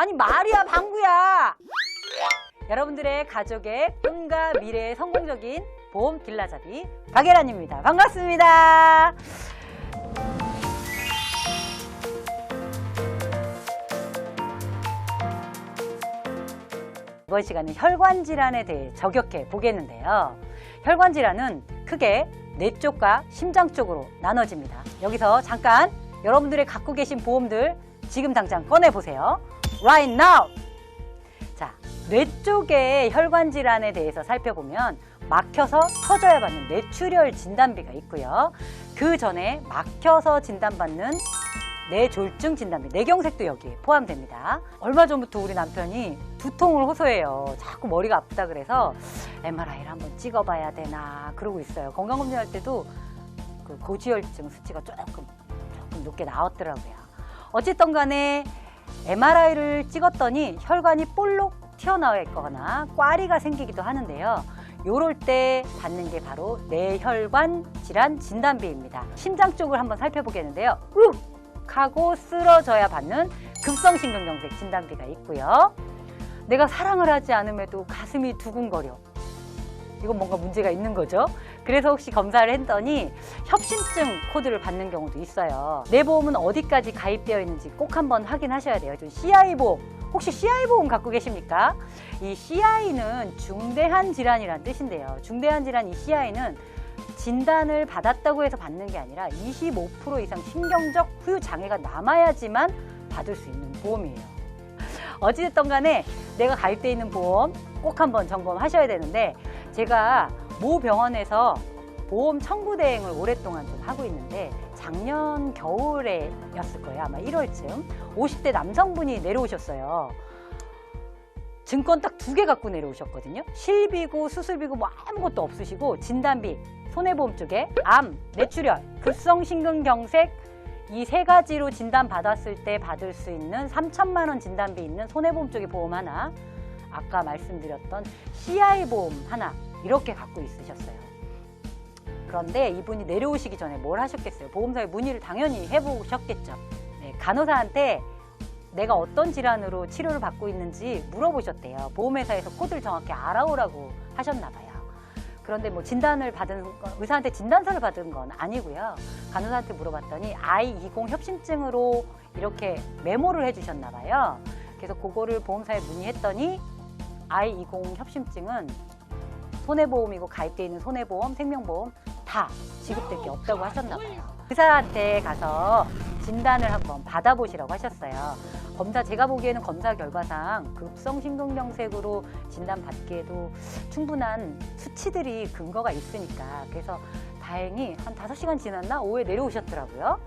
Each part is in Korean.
아니 말이야 방구야. 여러분들의 가족의 꿈과 미래의 성공적인 보험 길라잡이 박예란입니다. 반갑습니다. 이번 시간은 혈관 질환에 대해 저격해 보겠는데요. 혈관 질환은 크게 뇌 쪽과 심장 쪽으로 나눠집니다. 여기서 잠깐 여러분들의 갖고 계신 보험들 지금 당장 꺼내 보세요. Right now. 자, 뇌 쪽의 혈관 질환에 대해서 살펴보면 막혀서 터져야 받는 뇌출혈 진단비가 있고요. 그 전에 막혀서 진단받는 뇌졸중 진단비, 뇌경색도 여기에 포함됩니다. 얼마 전부터 우리 남편이 두통을 호소해요. 자꾸 머리가 아프다 그래서 MRI를 한번 찍어봐야 되나 그러고 있어요. 건강검진할 때도 그 고지혈증 수치가 조금 조금 높게 나왔더라고요. 어쨌든 간에 MRI를 찍었더니 혈관이 볼록 튀어나와 있거나 꽈리가 생기기도 하는데요. 요럴 때 받는 게 바로 뇌혈관 질환 진단비입니다. 심장 쪽을 한번 살펴보겠는데요. 욱 하고 쓰러져야 받는 급성심근경색 진단비가 있고요. 내가 사랑을 하지 않음에도 가슴이 두근거려. 이건 뭔가 문제가 있는 거죠. 그래서 혹시 검사를 했더니 협심증 코드를 받는 경우도 있어요. 내 보험은 어디까지 가입되어 있는지 꼭 한번 확인하셔야 돼요. 저 CI 보험. 혹시 CI 보험 갖고 계십니까? 이 CI는 중대한 질환이란 뜻인데요. 중대한 질환 이 CI는 진단을 받았다고 해서 받는 게 아니라 25% 이상 신경적 후유 장애가 남아야지만 받을 수 있는 보험이에요. 어찌됐든 간에 내가 가입돼 있는 보험 꼭 한번 점검하셔야 되는데 제가 모 병원에서 보험 청구 대행을 오랫동안 좀 하고 있는데 작년 겨울에였을 거예요. 아마 1월쯤 50대 남성분이 내려오셨어요. 증권 딱 두 개 갖고 내려오셨거든요. 실비고 수술비고 뭐 아무것도 없으시고 진단비 손해보험 쪽에 암, 뇌출혈, 급성심근경색 이 세 가지로 진단 받았을 때 받을 수 있는 3천만 원 진단비 있는 손해보험 쪽에 보험 하나, 아까 말씀드렸던 CI 보험 하나 이렇게 갖고 있으셨어요. 그런데 이분이 내려오시기 전에 뭘 하셨겠어요? 보험사에 문의를 당연히 해보셨겠죠. 네, 간호사한테 내가 어떤 질환으로 치료를 받고 있는지 물어보셨대요. 보험회사에서 코드를 정확히 알아오라고 하셨나 봐요. 그런데 뭐 진단을 받은 건, 의사한테 진단서를 받은 건 아니고요. 간호사한테 물어봤더니 I20 협심증으로 이렇게 메모를 해주셨나 봐요. 그래서 그거를 보험사에 문의했더니 I20 협심증은 손해보험이고 가입돼 있는 손해보험, 생명보험 다 지급될 게 없다고 하셨나 봐요. 의사한테 가서 진단을 한번 받아보시라고 하셨어요. 검사 제가 보기에는 검사 결과상 급성심근경색으로 진단받기에도 충분한 수치들이 근거가 있으니까 그래서 다행히 한 5시간 지났나 오후에 내려오셨더라고요.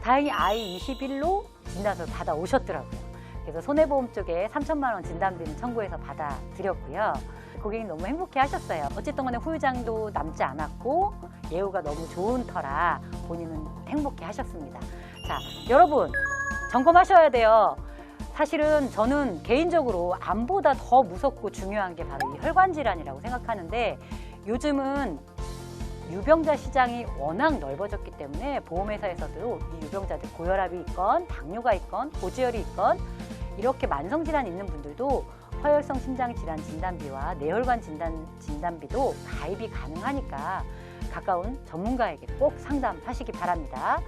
다행히 I21로 진단서를 받아오셨더라고요. 그래서 손해보험 쪽에 3천만 원 진단비는 청구해서 받아드렸고요. 고객님 너무 행복해 하셨어요. 어쨌든 간에 후유장도 남지 않았고 예후가 너무 좋은 터라 본인은 행복해 하셨습니다. 자, 여러분 점검하셔야 돼요. 사실은 저는 개인적으로 암보다 더 무섭고 중요한 게 바로 이 혈관 질환이라고 생각하는데 요즘은 유병자 시장이 워낙 넓어졌기 때문에 보험회사에서도 이 유병자들 고혈압이 있건 당뇨가 있건 고지혈이 있건 이렇게 만성 질환 있는 분들도 허혈성 심장 질환 진단비와 뇌혈관 진단 진단비도 가입이 가능하니까 가까운 전문가에게 꼭 상담하시기 바랍니다.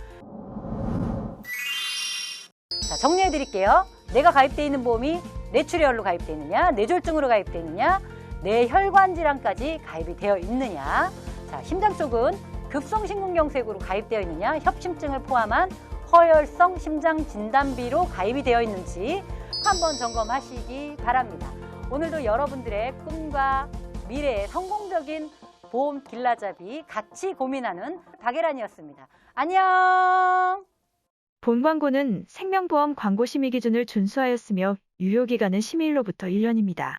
자, 정리해 드릴게요. 내가 가입돼 있는 보험이 뇌출혈로 가입돼 있느냐, 뇌졸중으로 가입돼 있느냐, 뇌혈관 질환까지 가입이 되어 있느냐. 자, 심장 쪽은 급성심근경색으로 가입되어 있느냐, 협심증을 포함한 허혈성 심장 진단비로 가입이 되어 있는지 한번 점검하시기 바랍니다. 오늘도 여러분들의 꿈과 미래의 성공적인 보험 길라잡이 같이 고민하는 박예란이었습니다. 안녕! 본 광고는 생명보험 광고 심의 기준을 준수하였으며 유효기간은 심의일로부터 1년입니다.